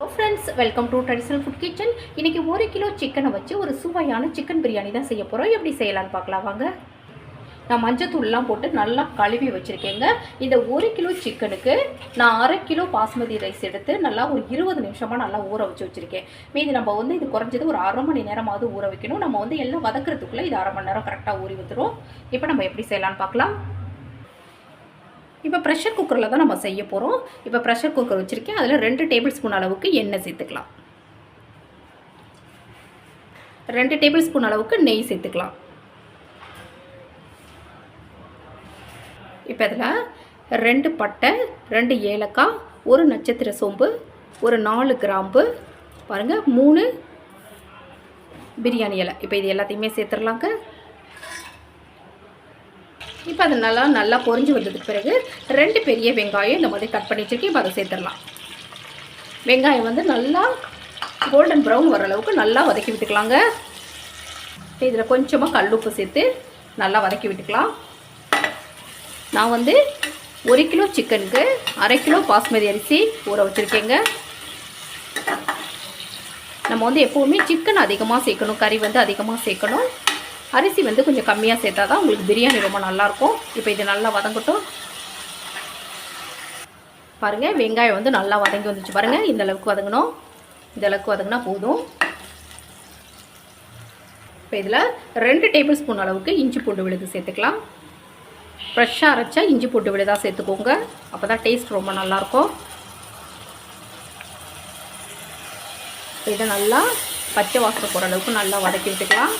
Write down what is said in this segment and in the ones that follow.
Hello friends welcome to traditional food kitchen இன்றைக்கி ஒரு kilo சிக்கனை வச்சு ஒரு சுவையான சிக்கன் பிரியாணி தான் செய்ய போகிறோம் எப்படி செய்யலாம்னு பார்க்கலாம் வாங்க. நான் மஞ்சத்தூள்லாம் போட்டு நல்லா கழுவி வச்சுருக்கேங்க. இந்த ஒரு கிலோ சிக்கனுக்கு நான் அரை கிலோ பாஸ்மதி ரைஸ் எடுத்து நல்லா ஒரு இருபது நிமிஷமாக நல்லா ஊற வச்சு வச்சுருக்கேன். மீதி நம்ம வந்து இது குறைஞ்சது ஒரு அரை மணி நேரமாவது ஊற வைக்கணும். நம்ம வந்து எல்லாம் வதக்கிறதுக்குள்ளே இது அரை மணி நேரம் கரெக்டாக ஊறி வந்துடும் இப்போ நம்ம எப்படி செய்யலாம்னு பார்க்கலாம். இப்போ ப்ரெஷர் குக்கரில் தான் நம்ம செய்ய போகிறோம் இப்போ ப்ரெஷர் குக்கர் வச்சுருக்கேன். அதில் ரெண்டு டேபிள் ஸ்பூன் அளவுக்கு எண்ணெய் சேர்த்துக்கலாம். ரெண்டு டேபிள் ஸ்பூன் அளவுக்கு நெய் சேர்த்துக்கலாம். இப்போ இதில் ரெண்டு பட்டை ரெண்டு ஏலக்காய் ஒரு நட்சத்திர சோம்பு ஒரு நாலு கிராம்பு பாருங்கள் மூணு பிரியாணி இலை. இப்போ இது எல்லாத்தையுமே சேர்த்துடலாங்க. இப்போ அது நல்லா நல்லா பொறிஞ்சு வந்ததுக்கு பிறகு ரெண்டு பெரிய வெங்காயம் இந்த மாதிரி கட் பண்ணி வச்சுருக்கேன். இப்போ அதை சேர்த்துடலாம். வெங்காயம் வந்து நல்லா கோல்டன் ப்ரௌன் வர அளவுக்கு நல்லா வதக்கி விட்டுக்கலாங்க. இதில் கொஞ்சமாக கல் உப்பு சேர்த்து நல்லா வதக்கி விட்டுக்கலாம். நான் வந்து ஒரு கிலோ சிக்கனுக்கு அரை கிலோ பாஸ்மதி அரிசி ஊற வச்சுருக்கேங்க. நம்ம வந்து எப்போவுமே சிக்கன் அதிகமாக சேர்க்கணும் கறி வந்து அதிகமாக சேர்க்கணும். அரிசி வந்து கொஞ்சம் கம்மியாக சேர்த்தா தான் உங்களுக்கு பிரியாணி ரொம்ப நல்லாயிருக்கும். இப்போ இது நல்லா வதங்கட்டும். பாருங்கள் வெங்காயம் வந்து நல்லா வதங்கி வந்துச்சு பாருங்கள் இந்த அளவுக்கு வதங்கணும். இந்த அளவுக்கு வதங்கினா போதும். இப்போ இதில் ரெண்டு டேபிள் ஸ்பூன் அளவுக்கு இஞ்சி பூண்டு விழுது சேர்த்துக்கலாம். ஃப்ரெஷ்ஷாக அரைச்சா இஞ்சி பூண்டு விழுதாக சேர்த்துக்கோங்க. அப்போ தான் டேஸ்ட் ரொம்ப நல்லாயிருக்கும். இதை நல்லா பச்சை வாசனை போகிற அளவுக்கு நல்லா வதக்கி விட்டுக்கலாம்.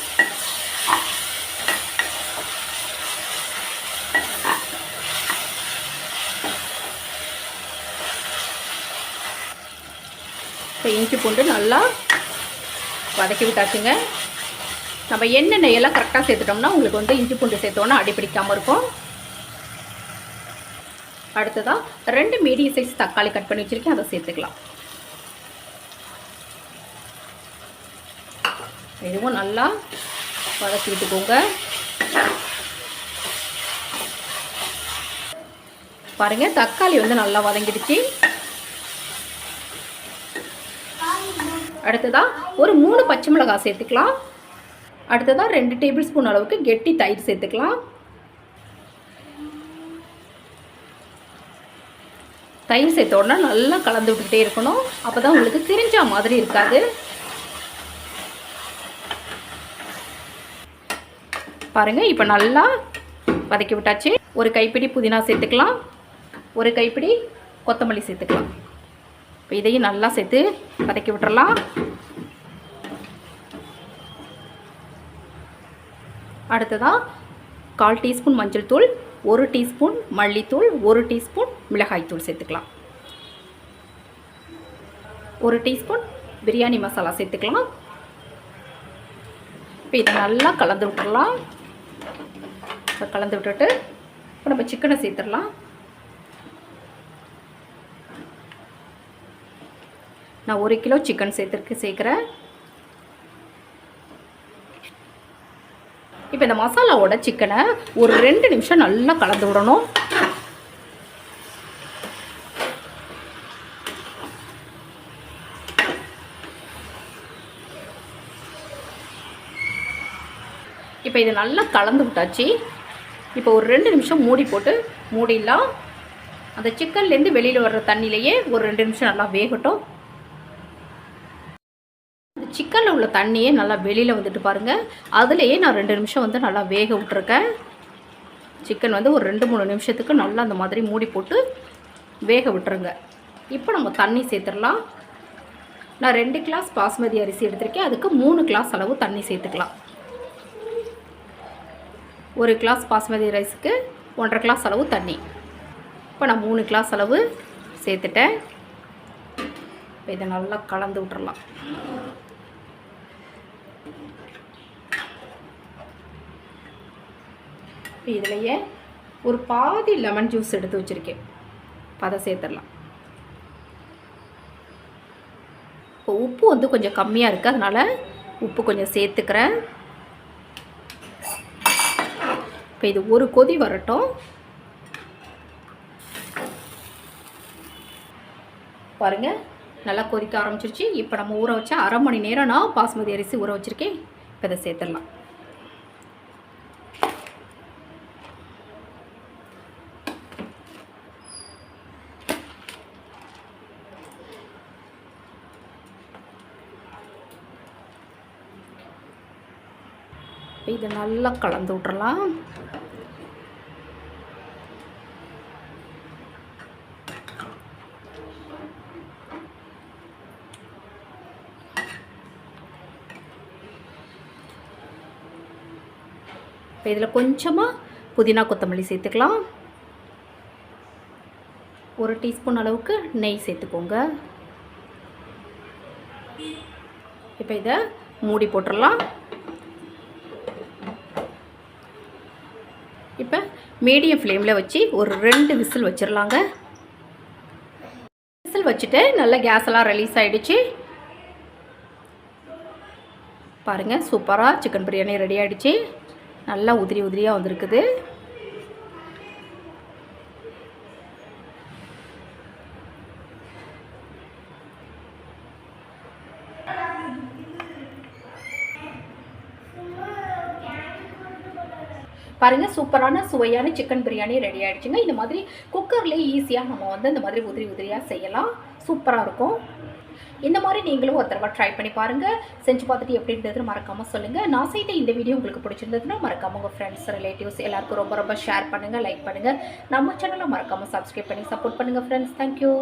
இப்போ இஞ்சி பூண்டு நல்லா வதக்கி விட்டாச்சுங்க. நம்ம எண்ணெய் எல்லாம் கரெக்டாக சேர்த்துட்டோம்னா உங்களுக்கு வந்து இஞ்சி பூண்டு சேர்த்தோன்னா அடிப்பிடிக்காமல் இருக்கும். அடுத்ததாக ரெண்டு மீடியம் சைஸ் தக்காளி கட் பண்ணி வச்சுருக்கேன் அதை சேர்த்துக்கலாம். இதுவும் நல்லா வதக்கி விட்டுக்கோங்க. பாருங்கள் தக்காளி வந்து நல்லா வதங்கிடுச்சு. அடுத்ததாக ஒரு மூணு பச்சை மிளகாய் சேர்த்துக்கலாம். அடுத்ததாக ரெண்டு டேபிள் ஸ்பூன் அளவுக்கு கெட்டி தயிர் சேர்த்துக்கலாம். தயிர் சேர்த்த உடனே நல்லா கலந்து விட்டுக்கிட்டே இருக்கணும். அப்போ தான் உங்களுக்கு திரிஞ்சா மாதிரி இருக்காது. பாருங்கள் இப்போ நல்லா வதக்கி விட்டாச்சு. ஒரு கைப்பிடி புதினா சேர்த்துக்கலாம். ஒரு கைப்பிடி கொத்தமல்லி சேர்த்துக்கலாம். இப்போ இதையும் நல்லா சேர்த்து வதக்கி விட்டுறலாம். அடுத்ததாக கால் டீஸ்பூன் மஞ்சள் தூள் ஒரு டீஸ்பூன் மல்லித்தூள் ஒரு டீஸ்பூன் மிளகாய்த்தூள் சேர்த்துக்கலாம். ஒரு டீஸ்பூன் பிரியாணி மசாலா சேர்த்துக்கலாம். இப்போ இதை நல்லா கலந்து விட்டுடலாம் இப்போ கலந்து விட்டுட்டு இப்போ நம்ம சிக்கனை சேர்த்துடலாம். நான் ஒரு கிலோ சிக்கன் சேர்த்துருக்கு சேர்க்குறேன். இப்போ இந்த மசாலாவோட சிக்கனை ஒரு ரெண்டு நிமிஷம் நல்லா கலந்து விடணும். இப்போ இது நல்லா கலந்து விட்டாச்சு. இப்போ ஒரு ரெண்டு நிமிஷம் மூடி போட்டு மூடிடலாம். அந்த சிக்கன்லேருந்து வெளியில் வர்ற தண்ணியிலையே ஒரு ரெண்டு நிமிஷம் நல்லா வேகட்டும். உள்ள தண்ணியே நல்லா வெளியில் வந்துட்டு பாருங்கள் அதுலேயே நான் ரெண்டு நிமிஷம் வந்து நல்லா வேக விட்ருக்கேன் சிக்கன் வந்து ஒரு ரெண்டு மூணு நிமிஷத்துக்கு நல்லா அந்த மாதிரி மூடி போட்டு வேக விட்டுருங்க. இப்போ நம்ம தண்ணி சேர்த்துடலாம். நான் ரெண்டு கிளாஸ் பாஸ்மதி அரிசி எடுத்திருக்கேன். அதுக்கு மூணு கிளாஸ் அளவு தண்ணி சேர்த்துக்கலாம். ஒரு கிளாஸ் பாஸ்மதி ரைஸுக்கு ஒன்றரை கிளாஸ் அளவு தண்ணி. இப்போ நான் மூணு கிளாஸ் அளவு சேர்த்துட்டேன். இதை நல்லா கலந்து விட்டுறலாம். இப்போ இதுலையே ஒரு பாதி லெமன் ஜூஸ் எடுத்து வச்சுருக்கேன். அதை சேர்த்துடலாம். இப்போ உப்பு வந்து கொஞ்சம் கம்மியாக இருக்குது அதனால் உப்பு கொஞ்சம் சேர்த்துக்கிறேன். இப்போ இது ஒரு கொதி வரட்டும். பாருங்கள் நல்லா கொதிக்க ஆரம்பிச்சிருச்சு. இப்போ நம்ம ஊற வச்சா அரை மணி நேரம் நான் பாஸ்மதி அரிசி ஊற வச்சுருக்கேன். இப்போ இதை சேர்த்துடலாம். இப்போ இதை நல்லா கலந்து விட்றலாம் இப்போ இதில் கொஞ்சமாக புதினா கொத்தமல்லி சேர்த்துக்கலாம். ஒரு டீஸ்பூன் அளவுக்கு நெய் சேர்த்துக்கோங்க. இப்போ இதை மூடி போட்டுடலாம் இப்போ மீடியம் ஃப்ளேமில் வச்சு ஒரு ரெண்டு விசில் வச்சிடலாங்க விசில் வச்சுட்டு நல்லா கேஸ் எல்லாம் ரிலீஸ் ஆகிடுச்சு பாருங்கள் சூப்பராக சிக்கன் பிரியாணி ரெடி ஆகிடுச்சு நல்லா உதிரி உதிரியாக வந்திருக்குது. பாருங்கள் சூப்பரான சுவையான சிக்கன் பிரியாணி ரெடி ஆகிடுச்சுங்க இந்த மாதிரி குக்கர்லேயே ஈஸியாக நம்ம வந்து இந்த மாதிரி உதிரி உதிரியாக செய்யலாம். சூப்பராக இருக்கும். இந்த மாதிரி நீங்களும் ஒரு தடவை ட்ரை பண்ணி பாருங்கள் செஞ்சு பார்த்துட்டு எப்படி இருந்ததுன்னு மறக்காமல் சொல்லுங்கள் நான் செய்த இந்த வீடியோ உங்களுக்கு பிடிச்சிருந்ததுன்னா மறக்காமல் உங்கள் ஃப்ரெண்ட்ஸ் ரிலேட்டிவ்ஸ் எல்லாருக்கும் ரொம்ப ரொம்ப ஷேர் பண்ணுங்கள் லைக் பண்ணுங்கள் நம்ம சேனலை மறக்காமல் சப்ஸ்கிரைப் பண்ணி சப்போர்ட் பண்ணுங்கள் ஃப்ரெண்ட்ஸ் தேங்க்யூ